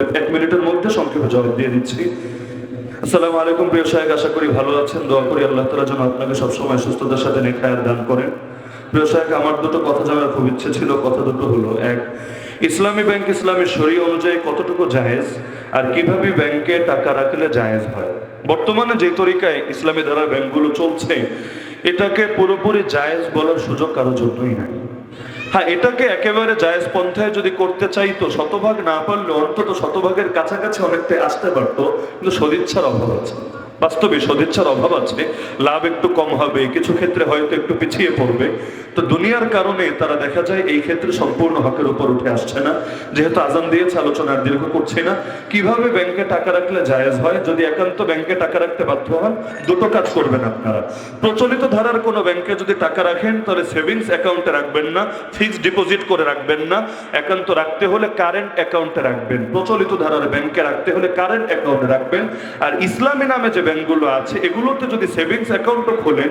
এক মিনিটের মধ্যে সংক্ষেপে জবাব দিয়ে দিচ্ছি। আসসালামু আলাইকুম, প্রিয় সাহেব আশা করি ভালো আছেন। দোয়া করি আল্লাহ তালা যেন আপনাকে সবসময় সুস্থতার সাথে নেখায়ার দান করেন। প্রিয় সাহেব আমার দুটো কথা জানার খুব ইচ্ছে ছিল, কথা দুটো হলো, এক, ইসলামী ব্যাংক ইসলামী শরী অনুযায়ী কতটুকু জায়েজ আর কীভাবে ব্যাংকে টাকা রাখলে জায়েজ হয়? বর্তমানে যে তরিকায় ইসলামী ধারার ব্যাংকগুলো চলছে, এটাকে পুরোপুরি জায়েজ বলার সুযোগ কারোর জন্যই নাই। হ্যাঁ এটাকে একেবারে জায়েজ পন্থায় যদি করতে চাইতো শতভাগ না পারলে অন্তত শতভাগের কাছাকাছি অনেকটাই আসতে পারতো। কিন্তু সদিচ্ছার অভাব আছে। বাস্তবে সদিচ্ছার অভাব আছে, লাভ একটু কম হবে, কিছু ক্ষেত্রে হয়তো একটু পিছিয়ে পড়বে। তো দুনিয়ার কারণে তারা দেখা যায় এই ক্ষেত্রে সম্পূর্ণ হকের উপর উঠে আসছে না। যেহেতু আজান দিয়েছে আলোচনার দীর্ঘ করছে না। কীভাবে ব্যাংকে টাকা রাখলে জায়েজ হয়? যদি একান্ত ব্যাংকে টাকা রাখতে বাধ্য হন, দুটো কাজ করবেন আপনারা। প্রচলিত ধারার কোনো ব্যাংকে যদি টাকা রাখেন, তাহলে সেভিংস অ্যাকাউন্টে রাখবেন না, ফিক্সড ডিপোজিট করে রাখবেন না। একান্ত রাখতে হলে কারেন্ট অ্যাকাউন্টে রাখবেন। প্রচলিত ধারার ব্যাংকে রাখতে হলে কারেন্ট অ্যাকাউন্টে রাখবেন। আর ইসলামী নামে যে ব্যাংকগুলো আছে, এগুলোতে যদি সেভিংস অ্যাকাউন্টও খোলেন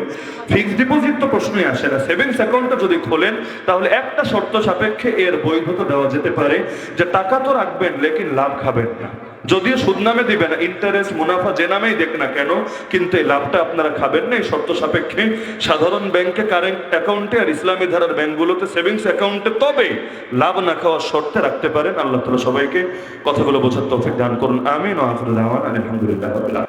ফিক্সড ডিপোজিট তো প্রশ্নই আসে না। সেভিংস অ্যাকাউন্টটা যদি খোলেন, তাহলে একটা শর্ত সাপেক্ষে এর বৈধতা দেওয়া যেতে পারে যে টাকা তো রাখবেন, লেকিন লাভ খাবেন না। যদিও সুদ নামে দিবেন ইন্টারেস্ট মুনাফা যে নামেই দেখ না কেন, কিন্তু এই লাভটা আপনারা খাবেন না। এই শর্ত সাপেক্ষে সাধারণ ব্যাংকে কারেন্ট অ্যাকাউন্টে আর ইসলামী ধারার ব্যাংকগুলোতে সেভিংস অ্যাকাউন্টে তবে লাভ না খাওয়ার শর্তে রাখতে পারেন। আল্লাহ তালা সবাইকে কথাগুলো বোঝার তৌফিক দান করুন। আমিন। ও আলহামদুলিল্লাহ